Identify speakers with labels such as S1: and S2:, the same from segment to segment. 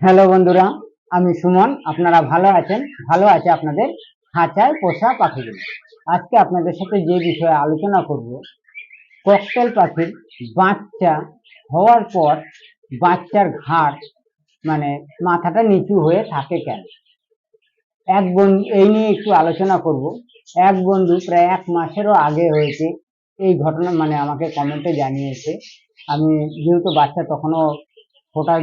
S1: Hello বন্ধুরা, আমি সুমন। আপনারা ভালো আছেন? ভালো আছে আপনাদের? খাঁচায় পোষা পাখিগুলো। আজকে আপনাদের সাথে যে বিষয়ে আলোচনা করব, ককটেল পাখির বাচ্চা হওয়ার পর বাচ্চার ঘাড় মানে মাথাটা নিচু হয়ে থাকে কেন? এক বন্ধু এই নিয়ে একটু আলোচনা করব। এক বন্ধু প্রায় এক মাসেরও আগে হয়েছে, এই ঘটনা মানে আমাকে কমেন্টে জানিয়েছে। আমি যেহেতু বাচ্চা তখনও ফোটা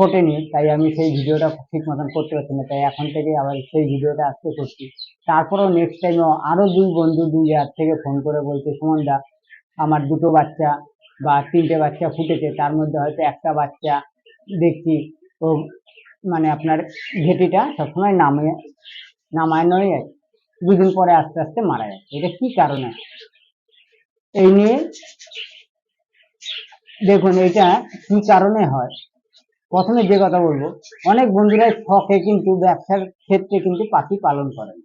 S1: ফোটেনি তাই আমি সেই ভিডিওটা ঠিক মতন করতে পারছি না, তাই এখন থেকে আবার সেই ভিডিওটা আজকে করছি। তারপরেও নেক্সট টাইমও আরও দুই বন্ধু দুই হাত থেকে ফোন করে বলছে সুমনদা আমার দুটো বাচ্চা বা তিনটে বাচ্চা ফুটেছে, তার মধ্যে হয়তো একটা বাচ্চা দেখছি, ও মানে আপনার ঘেটিটা সবসময় নামে, নামায় নয় দুদিন পরে আস্তে আস্তে মারা যায়। এটা কি কারণে? এই নিয়ে দেখুন, এটা কি কারণে হয়? প্রথমে যে কথা বলব, অনেক বন্ধুরাই শখে কিন্তু ব্যবসার ক্ষেত্রে কিন্তু পাখি পালন করেন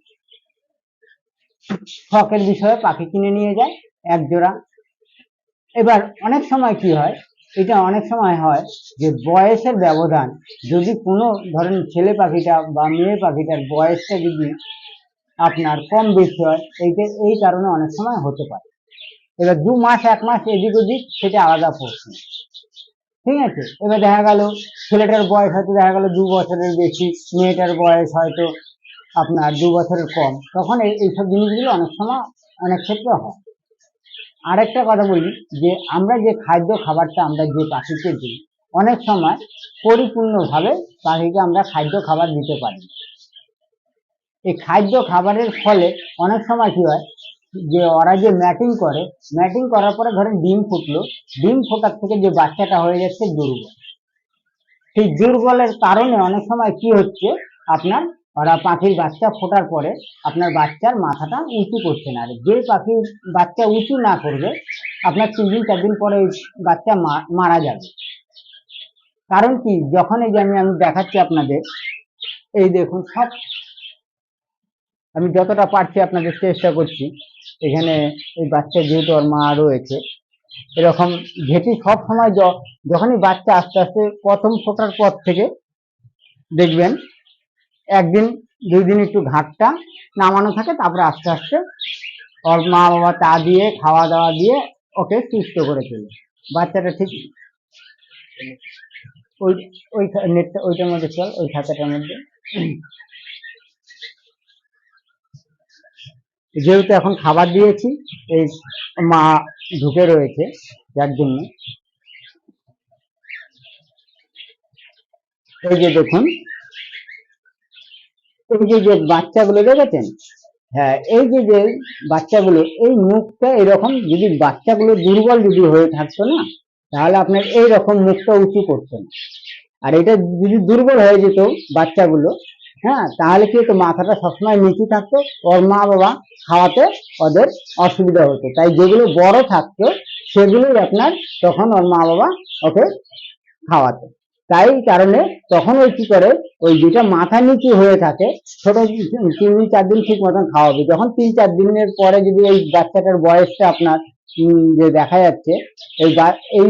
S1: শখের বিষয়ে পাখি কিনে নিয়ে যায় এক জোড়া এবার অনেক সময় কি হয়, এটা অনেক সময় হয় যে বয়সের ব্যবধান, যদি কোনো ধরেন ছেলে পাখিটা বা মেয়ে পাখিটার বয়সটা যদি আপনার কম বেশি হয়, এইটা, এই কারণে অনেক সময় হতে পারে। এবার দু মাস, এক মাস এদিক ওদিক, সেটা আলাদা প্রশ্ন। ঠিক আছে? এবার দেখা গেল, ছেলেটার বয়স হয়তো দেখা গেল দু বছরের বেশি, মেয়েটার বয়স হয়তো আপনার দু বছরের কম। তখন এই এইসব জিনিসগুলো অনেক সময় অনেক ক্ষেত্রে হয়। আরেকটা কথা বলি, যে আমরা যে খাদ্য খাবারটা আমরা যে পাখিকে দিই, অনেক সময় পরিপূর্ণভাবে পাখিকে আমরা খাদ্য খাবার দিতে পারি এই খাদ্য খাবারের ফলে অনেক সময় কি হয় যে ওরা যে ম্যাটিং করে ম্যাটিং করার পরে ধরেন ডিম ফুটলো, ডিম ফোটার থেকে যে বাচ্চাটা হয়ে যাচ্ছে দুর্বল। সেই দুর্বলের কারণে অনেক সময় কি হচ্ছে, আপনার ওরা পাখির বাচ্চা ফোটার পরে আপনার বাচ্চার মাথাটা উঁচু করছে না। আর যে পাখির বাচ্চা উঁচু না করবে, আপনার তিন দিন, চার দিন পরে ওই বাচ্চা মারা যাবে। কারণ কি, যখন এই যে আমি আমি দেখাচ্ছি আপনাদের, এই দেখুন সব, আমি যতটা পারছি আপনাদের চেষ্টা করছি। এখানে এই বাচ্চা যেহেতু ওর মা রয়েছে, এরকম ঘেটি সব সময় যখনই বাচ্চা আস্তে আস্তে প্রথম ফোটার পর থেকে দেখবেন, একদিন দুই দিন একটু ঘাটটা নামানো থাকে, তারপরে আস্তে আস্তে ওর মা বাবা চা দিয়ে, খাওয়া দাওয়া দিয়ে ওকে সুস্থ করে তোলে। বাচ্চাটা ঠিক ওই ওই নেটটা, ওইটার মধ্যে চল, ওই খাঁচাটার মধ্যে। যেহেতু এখন খাবার দিয়েছি, এই মা ঢুকে রয়েছে যার জন্য। এই যে দেখুন, এই যে যে বাচ্চাগুলো দেখেছেন? হ্যাঁ এই যে যে বাচ্চাগুলো, এই মুখটা এরকম যদি বাচ্চাগুলো দুর্বল যদি হয়ে থাকতো না, তাহলে আপনার এইরকম মুখটা উঁচু করতেন আর এটা যদি দুর্বল হয়ে যেত বাচ্চাগুলো হ্যাঁ তাহলে কি হতো? মাথাটা সবসময় নিচু থাকতো, ওর মা বাবা খাওয়াতে ওদের অসুবিধা হতো। তাই যেগুলো বড় থাকতো, সেগুলোই আপনার তখন ওর মা বাবা ওকে খাওয়াতো। তাই কারণে তখন ওই কি করে, ওই যেটা মাথা নিচু হয়ে থাকে ছোট তিন দিন, চার দিন ঠিক মতন খাওয়াবে। যখন তিন, চার দিনের পরে যদি এই বাচ্চাটার বয়সটা আপনার যে দেখা যাচ্ছে, এই এই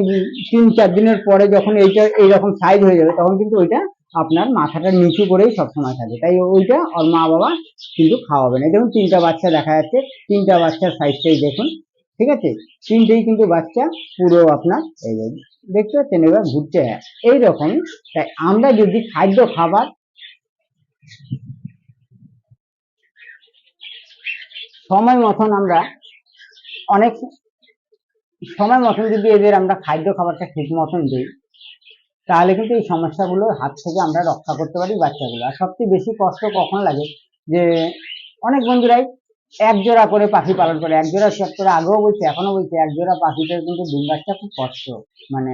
S1: তিন, চার দিনের পরে যখন এইটা, এইরকম সাইজ হয়ে যাবে, তখন কিন্তু ওইটা আপনার মাথাটা নিচু করেই সবসময় থাকে। তাই ওইটা ওর মা বাবা কিন্তু খাওয়াবে না দেখুন, তিনটা বাচ্চা দেখা যাচ্ছে। তিনটা বাচ্চার সাইজটাই দেখুন, ঠিক আছে? তিনটেই কিন্তু বাচ্চা পুরো আপনার এই দেখতে পাচ্ছেন, এবার ঘুরছে। এইরকম, তাই আমরা যদি খাদ্য খাবার সময় মতন আমরা অনেক সময় মতন যদি এদের আমরা খাদ্য খাবারটা ঠিক মতন দিই তাহলে কিন্তু এই সমস্যাগুলোর হাত থেকে আমরা রক্ষা করতে পারি বাচ্চাগুলো। আর সবচেয়ে বেশি কষ্ট কখন লাগে? যে অনেক বন্ধুরাই এক জোড়া করে পাখি পালন করে এক জোড়া করে আগেও বলছে এখনও বলছে এক জোড়া পাখিটার কিন্তু ডিম বাচ্চা খুব কষ্ট মানে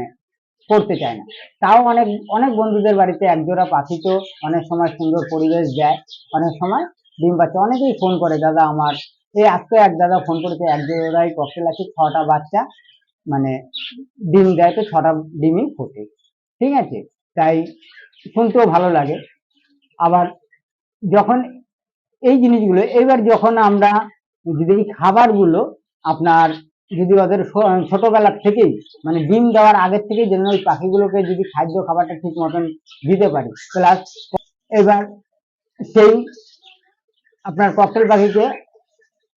S1: করতে চায় না। তাও অনেক অনেক বন্ধুদের বাড়িতে এক জোড়া পাখি তো অনেক সময় সুন্দর পরিবেশ দেয়, অনেক সময় ডিম বাচ্চা। অনেকেই ফোন করে, দাদা, আমার এই আজকে এক দাদা ফোন করেছে এক জোড়াই ককটেল আছে, ছটা বাচ্চা মানে ডিম দেয় তো ছটা ডিমই ফোটে। ঠিক আছে? তাই শুনতেও ভালো লাগে। আবার যখন এই জিনিসগুলো, এবার যখন আমরা যদি এই খাবারগুলো আপনার যদি ওদের ছো- ছোটবেলা থেকেই মানে ডিম দেওয়ার আগের থেকেই যেন ওই পাখিগুলোকে যদি খাদ্য খাবারটা ঠিক মতন দিতে পারি প্লাস এবার সেই আপনার ককটেল পাখিকে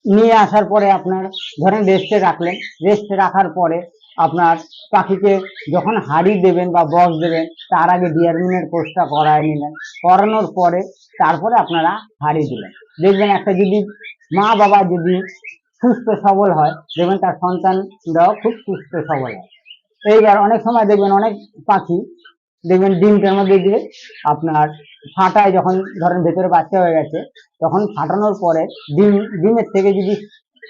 S1: নিয়ে আসার পরে আপনার ধরেন রেস্টে রাখলেন রেস্টে রাখার পরে আপনার পাখিকে যখন হাড়ি দেবেন বা বক্স দেবেন, তার আগে ডিয়ারমিনের কোর্সটা করায় নিলেন। করানোর পরে তারপরে আপনারা হাড়ি দিলেন। দেখবেন একটা যদি মা বাবা যদি সুস্থ সবল হয়, দেখবেন তার সন্তানরাও খুব সুস্থ সবল হয়। এইবার অনেক সময় দেখবেন অনেক পাখি দেখবেন ডিমটার মধ্যে দিয়ে আপনার ফাটায়, যখন ধরেন ভেতরে বাচ্চা হয়ে গেছে, তখন ফাটানোর পরে ডিম, ডিমের থেকে যদি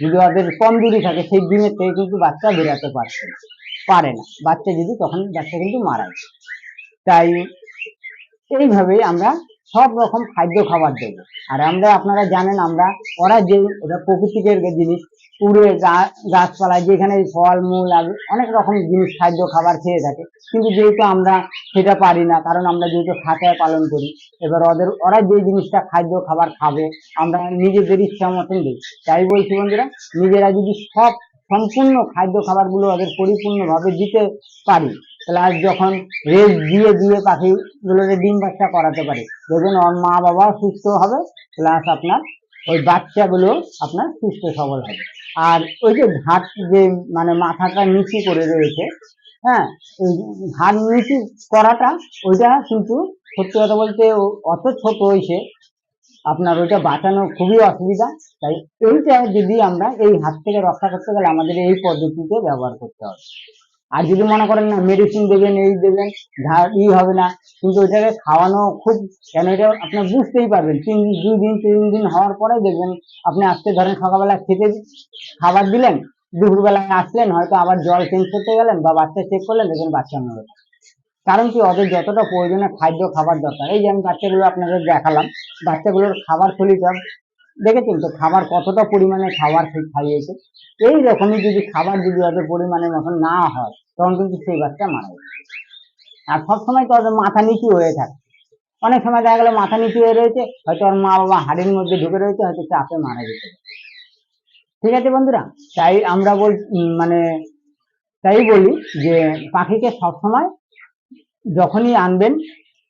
S1: যদি ওদের কমজোরি থাকে, সেই ডিমের থেকে কিন্তু বাচ্চা বেরাতে পারছে না, পারে না। বাচ্চা যদি তখন বাচ্চা কিন্তু মারা যায়। তাই এইভাবেই আমরা সব রকম খাদ্য খাবার দেবো। আর আমরা, আপনারা জানেন, আমরা ওরা যে ওটা প্রকৃতিকের জিনিস গা- গাছপালা যেখানে ফল, মূল আর অনেক রকম জিনিস, খাদ্য, খাবার খেয়ে থাকে। কিন্তু যেহেতু আমরা সেটা পারি না, কারণ আমরা যেহেতু খাঁচায় পালন করি, এবার ওদের, ওরা যে জিনিসটা খাদ্য, খাবার খাবে, আমরা নিজেদের ইচ্ছা মতন দিই। তাই বলছি বন্ধুরা, নিজেরা যদি সব সম্পূর্ণ খাদ্য, খাবারগুলো ওদের পরিপূর্ণভাবে দিতে পারি প্লাস যখন রেস্ট দিয়ে দিয়ে পাখিগুলোকে ডিম বাচ্চা করাতে পারি, দেখবেন ওর মা বাবা সুস্থ হবে, প্লাস আপনার ওই বাচ্চাগুলো আপনার সুস্থ, সবল হবে। আর ওই যে ঘাট যে মানে মাথাটা নিচু করে রয়েছে হ্যাঁ ঘাট নিচু করাটা, ওইটা কিন্তু সত্যি কথা বলতে অত ছোট হয়েছে, আপনার ওইটা বাঁচানো খুবই অসুবিধা। তাই এইটা যদি আমরা এই হাত থেকে রক্ষা করতে গেলে আমাদের এই পদ্ধতিতে ব্যবহার করতে হবে। আর যদি মনে করেন না মেডিসিন দেবেন, এই দেবেন ই হবে না, কিন্তু ওইটাকে খাওয়ানো খুব, কেন এটা আপনি বুঝতেই পারবেন। তিন, দুই দিন, তিন দিন হওয়ার পরে দেখবেন আপনি আজকে ধরেন সকালবেলা খেতে খাবার দিলেন দুপুরবেলায় আসলেন, হয়তো আবার জল চেঞ্জ করতে গেলেন বা বাচ্চা চেক করলেন, দেখবেন বাচ্চা মরে কারণ কি, ওদের যতটা প্রয়োজনে খাদ্য খাবার দরকার। এই যে আমি বাচ্চাগুলো আপনাদের দেখালাম, বাচ্চাগুলোর খাবার থলিটা দেখেছেন তো খাবার কতটা পরিমাণে খাবার সে খাইয়েছে? এই রকমই যদি খাবার যদি অত পরিমাণে মতন না হয়, তখন কিন্তু সেই বাচ্চা মারা যাবে। আর সবসময় তো মাথা নিচু হয়ে থাকে। অনেক সময় দেখা গেলো মাথা নিচু হয়ে রয়েছে, হয়তো ওর মা বাবা হাড়ির মধ্যে ঢুকে রয়েছে, হয়তো চাপে মারা যেতে ঠিক আছে বন্ধুরা, তাই আমরা বল মানে তাই বলি যে পাখিকে সবসময় যখনই আনবেন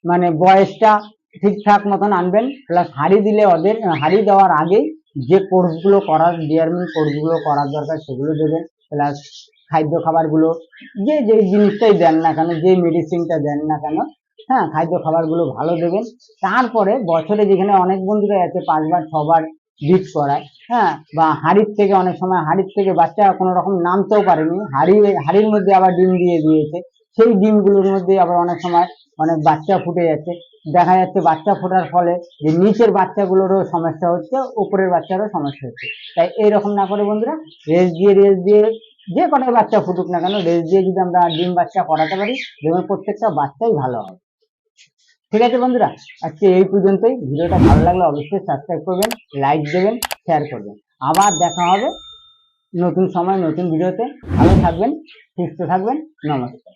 S1: মানে বয়সটা ঠিকঠাক মতন আনবেন। প্লাস হাড়ি দিলে ওদের, হাড়ি দেওয়ার আগেই যে কোর্সগুলো করার ডিয়ারমিন কোর্সগুলো করার দরকার সেগুলো দেবেন। প্লাস খাদ্য খাবারগুলো, যে যে জিনিসটাই দেন না কেন যে মেডিসিনটা দেন না কেন হ্যাঁ খাদ্য খাবারগুলো ভালো দেবেন। তারপরে বছরে যেখানে অনেক বন্ধুরা আছে, পাঁচবার, ছবার বীজ করায় হ্যাঁ বা হাড়ির থেকে অনেক সময়, হাড়ির থেকে বাচ্চা কোনো রকম নামতেও পারেনি। হাড়ি, হাড়ির মধ্যে আবার ডিম দিয়ে দিয়েছে। সেই ডিমগুলোর মধ্যে আবার অনেক সময় অনেক বাচ্চা ফুটে যাচ্ছে। দেখা যাচ্ছে বাচ্চা ফোটার ফলে যে নিচের বাচ্চাগুলোরও সমস্যা হচ্ছে, উপরের বাচ্চারও সমস্যা হচ্ছে। তাই এইরকম না করে বন্ধুরা, রেস দিয়ে রেস দিয়ে, যে কটাই বাচ্চা ফুটুক না কেন, রেস দিয়ে যদি আমরা ডিম বাচ্চা করাতে পারি দেখবেন প্রত্যেকটা বাচ্চাই ভালো হবে। ঠিক আছে বন্ধুরা, আজকে এই পর্যন্তই। ভিডিওটা ভালো লাগলে অবশ্যই সাবস্ক্রাইব করবেন লাইক দেবেন শেয়ার করবেন। আবার দেখা হবে নতুন সময়, নতুন ভিডিওতে। ভালো থাকবেন, সুস্থ থাকবেন, নমস্কার।